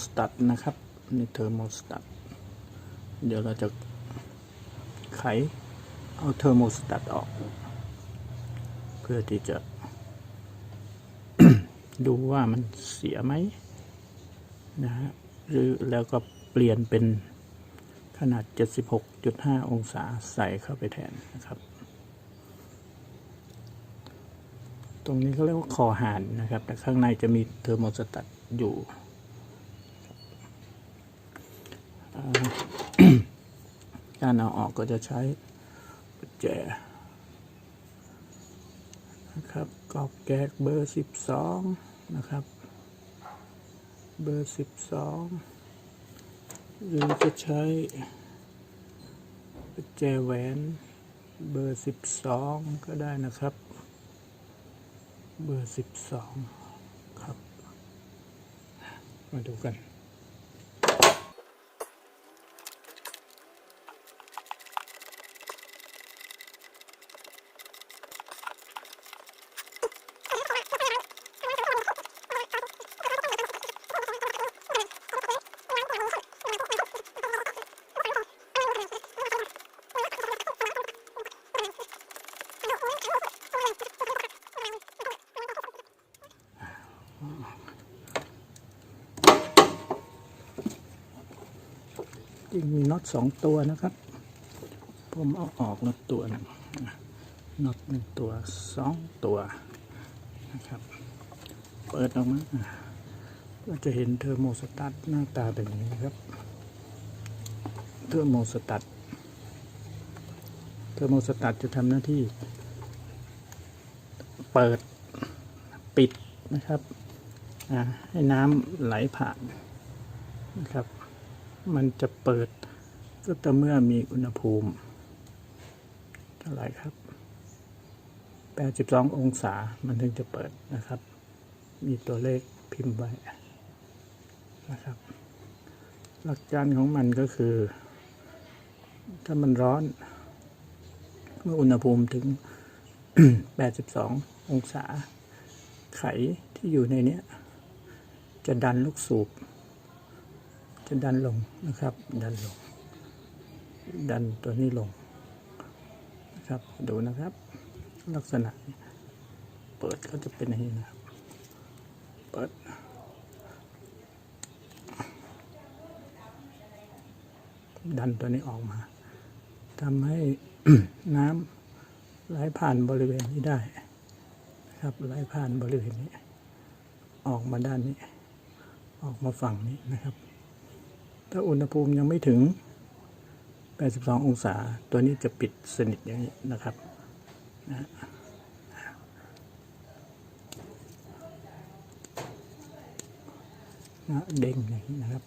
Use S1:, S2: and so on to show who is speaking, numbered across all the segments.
S1: สตัตนะครับนี่เทอร์โมสตัตเดี๋ยวเราจะไขเอาเทอร์โมสตัตออก เพื่อที่จะ ดูว่ามันเสียไหมนะฮะหรือแล้วก็เปลี่ยนเป็นขนาด 76.5 องศาใส่เข้าไปแทนนะครับ ตรงนี้เขาเรียกว่าคอหานนะครับ แต่ข้างในจะมีเทอร์โมสตัตอยู่อ่า การเอาออกก็จะใช้กุญแจนะครับกรอบแก๊กเบอร์ 12 นะครับ เบอร์ 12 หรือจะใช้กุญแจแหวนเบอร์ 12 ก็ได้นะครับ เบอร์ 12 ครับ มาดูกัน จริงมีน็อตสองตัวนะครับ ผมเอาออกน็อตตัวหนึ่งน็อตหนึ่งตัวสองตัวนะครับ เปิดออกมาก็จะเห็นเทอร์โมสตัตหน้าตาเป็นอย่างนี้ครับ เทอร์โมสตัตเทอร์โมสตัตจะทำหน้าที่ เปิดปิดนะครับให้น้ำไหลผ่านนะครับ มันจะเปิดก็แต่เมื่อมีอุณหภูมิ เท่าไหร่ครับ 82 องศา มันถึงจะเปิดนะครับ มีตัวเลขพิมพ์ไว้นะครับ หลักการของมันก็คือ ถ้ามันร้อน เมื่ออุณหภูมิถึง 82 องศา ไขที่อยู่ในนี้จะดันลูกสูบ จะดันลงนะครับ ดันลง ดันตัวนี้ลงนะครับดูนะครับ ลักษณะเปิดก็จะเป็นอย่างนี้นะครับ เปิดดันตัวนี้ออกมาทำให้น้ำไหลผ่านบริเวณนี้ได้นะครับไหลผ่านบริเวณนี้ ออกมาด้านนี้ ออกมาฝั่งนี้นะครับ ถ้าอุณหภูมิยังไม่ถึง 82 องศา ตัวนี้จะปิดสนิทอย่างนี้นะครับนะนะเด้งอย่างนี้นะครับ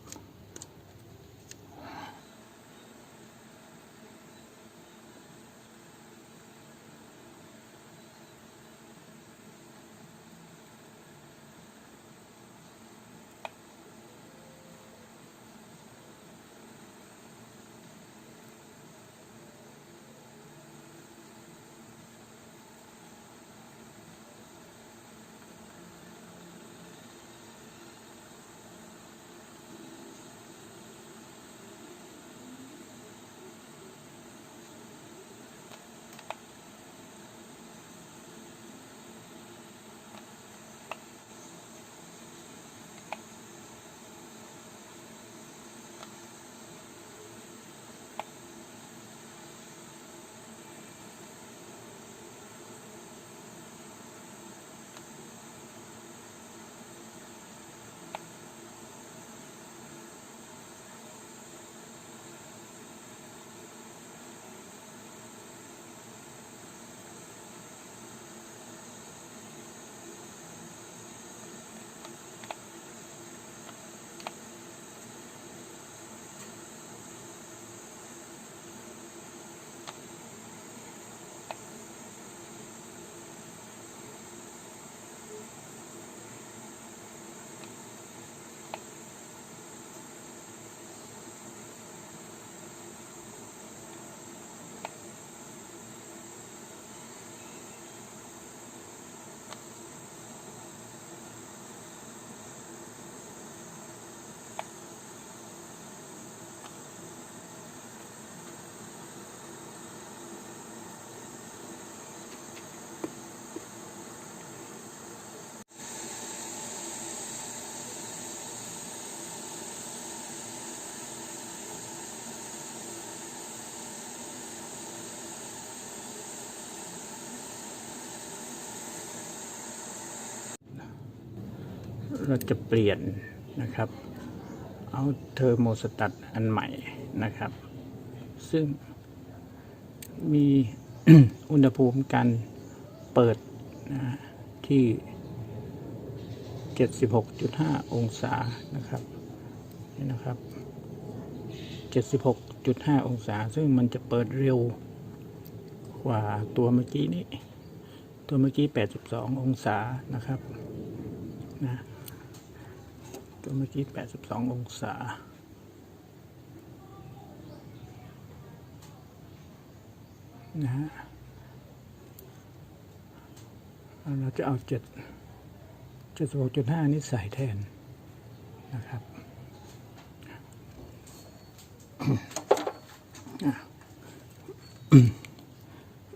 S1: เราจะเปลี่ยนนะครับ เอาเทอร์โมสตัตอันใหม่นะครับ ซึ่งมีอุณหภูมิการเปิดนะที่ 76.5 องศานะครับนี่นะครับ 76.5 องศา ซึ่งมันจะเปิดเร็วกว่าตัวเมื่อกี้นี้ ตัวเมื่อกี้ 82 องศานะครับนะ ตัวเมื่อกี้ 82 องศา นะฮะ เราจะเอาเจ็ดเจ็ดสิบหกจุดห้านี้ใส่แทนนะครับ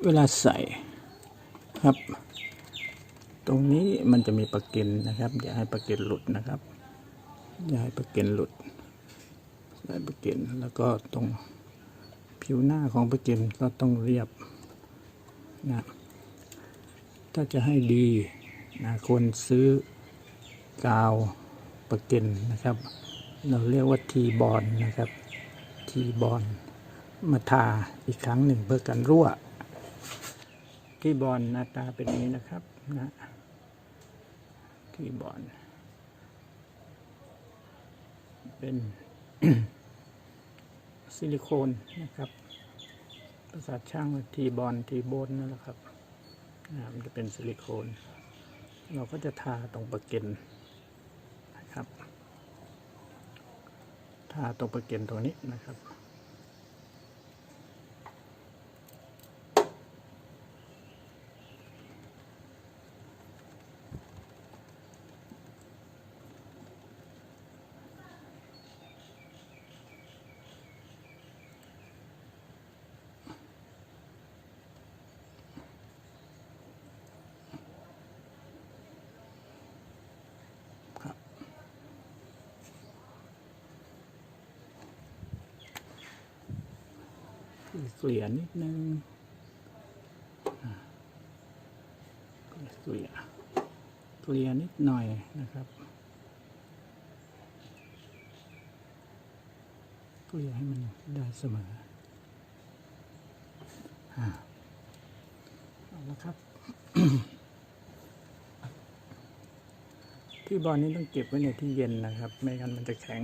S1: เวลาใส่ครับ ตรงนี้มันจะมีปลักเกินนะครับ อย่าให้ปลักเกินหลุดนะครับ ย่าให้ปลักเกินหลุดใส่ปลักเกินแล้วก็ตรงผิวหน้าของปลาเก็นก็ต้องเรียบนะถ้าจะให้ดีนะควรซื้อกาวปลาเก็นนะครับ เราเรียกว่าทีบอลนะครับ ทีบอลมาทาอีกครั้งหนึ่งเพื่อกันรั่ว ทีบอลหน้าตาเป็นนี้นะครับนะทีบอล เป็นซิลิโคนนะครับ ประสาทช่างทีบอลทีโบนนั่นแหละครับนะมันจะเป็นซิลิโคน เราก็จะทาตรงประเก็นนะครับ ทาตรงประเก็นตรงนี้นะครับ เกลี่ยนิดนึงอ่าเกลี่ยเกลี่ยนิดหน่อยนะครับเกลี่ยให้มันได้เสมอเอาละครับ ที่บอลนี้ต้องเก็บไว้ในที่เย็นนะครับ ไม่งั้นมันจะแข็ง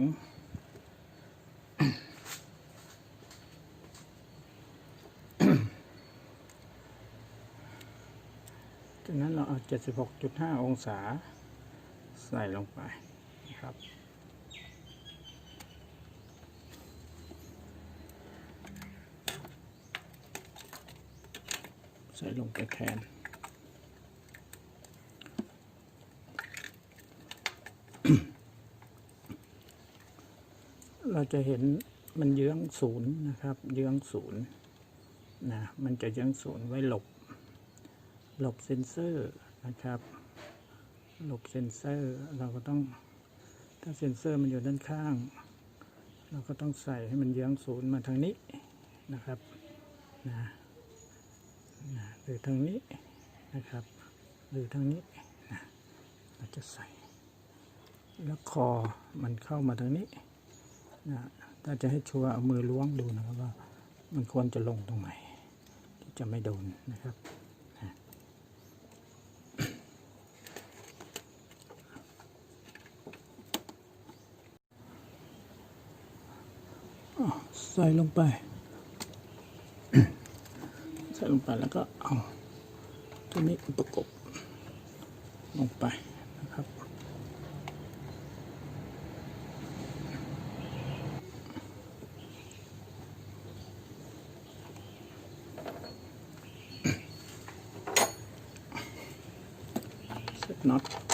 S1: จากนั้นเราเอา 76.5 องศา ใส่ลงไปนะครับ ใส่ลงไปแทนเราจะเห็นมันเยื้องศูนย์นะครับ เยื้องศูนย์นะมันจะเยื้องศูนย์ไว้หลบ หลบเซ็นเซอร์นะครับ หลบเซ็นเซอร์เราก็ต้องถ้าเซ็นเซอร์มันอยู่ด้านข้าง เราก็ต้องใส่ให้มันเยื้องศูนย์มาทางนี้นะครับนะนะหรือทางนี้นะครับ หรือทางนี้นะเราจะใส่ แล้วคอมันเข้ามาทางนี้นะถ้าจะให้ชัวร์เอามือล้วงดูนะครับว่า มันควรจะลงตรงไหนที่จะไม่โดนนะครับ ใส่ลงไป ใส่ลงไปแล้วก็เอาตัวนี้ประกบลงไปนะครับ เสร็จน็อต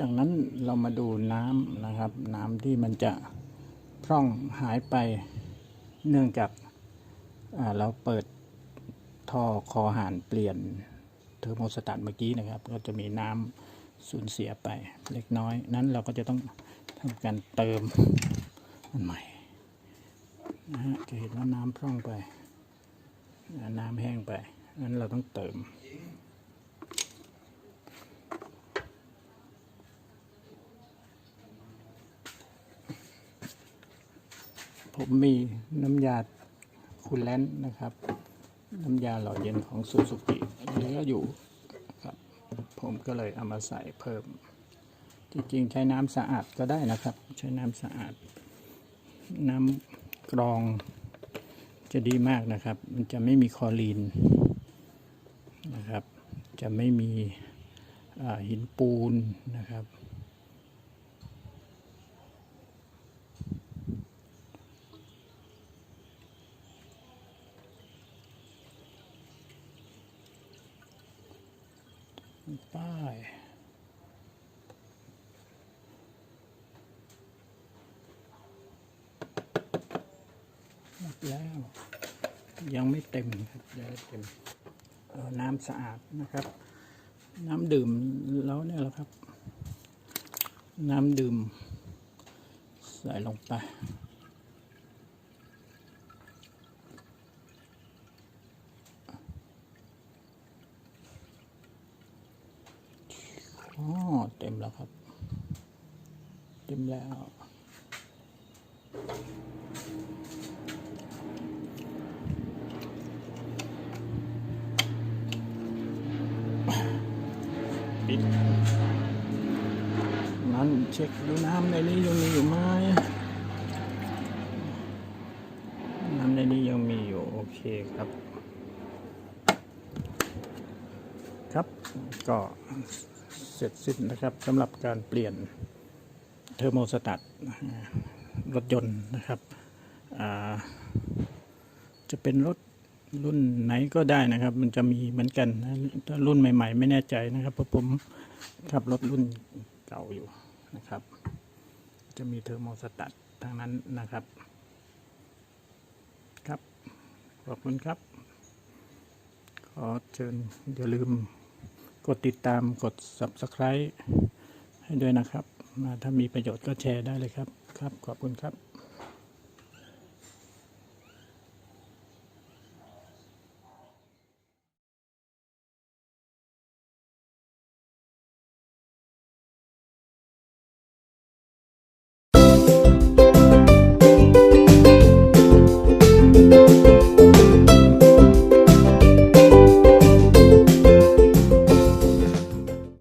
S1: จากนั้นเรามาดูน้ำนะครับ น้ำที่มันจะพร่องหายไปเนื่องจากาเราเปิดท่อคอหานเปลี่ยนเทอร์โมสตัตเมื่อกี้นะครับ ก็จะมีน้ำสูญเสียไปเล็กน้อย นั้นเราก็จะต้องทำการเติมมันใหม่นะฮะจะเห็นว่าน้ำพร่องไป น้ำแห้งไป นั้นเราต้องเติม ผมมีน้ำยาคูลแลนต์นะครับ น้ำยาหล่อเย็นของซูซูกิเหลืออยู่ครับ ผมก็เลยเอามาใส่เพิ่ม จริงๆ ใช้น้ำสะอาดก็ได้นะครับ ใช้น้ำสะอาด น้ำกรองจะดีมากนะครับ มันจะไม่มีคลอรีนนะครับ จะไม่มีหินปูนนะครับ ป้ายหมด แล้ว ยังไม่เต็มครับยังไม่เต็มเอาน้ำสะอาดนะครับ น้ำดื่มแล้วเนี่ยแหละครับ น้ำดื่ม ใส่ลงไปอ๋อเต็มแล้วครับ เต็มแล้ว นั้นเช็คดูน้ำในนี้ยังมีอยู่ไหมน้ำในนี้ยังมีอยู่ โอเคครับ ครับก็เสร็จสิ้นนะครับสำหรับการเปลี่ยนเทอร์โมสตัตรถยนต์นะครับจะเป็นรถรุ่นไหนก็ได้นะครับ มันจะมีเหมือนกันถ้ารุ่นใหม่ ๆ ไม่แน่ใจนะครับ เพราะผมขับรถรุ่นเก่าอยู่ นะครับ จะมีเทอร์โมสตัตทางนั้นนะครับ ครับ ขอบคุณครับ ขอเชิญอย่าลืมกดติดตามกด subscribe ให้ด้วยนะครับมาถ้ามีประโยชน์ก็แชร์ได้เลยครับ ครับ ขอบคุณครับ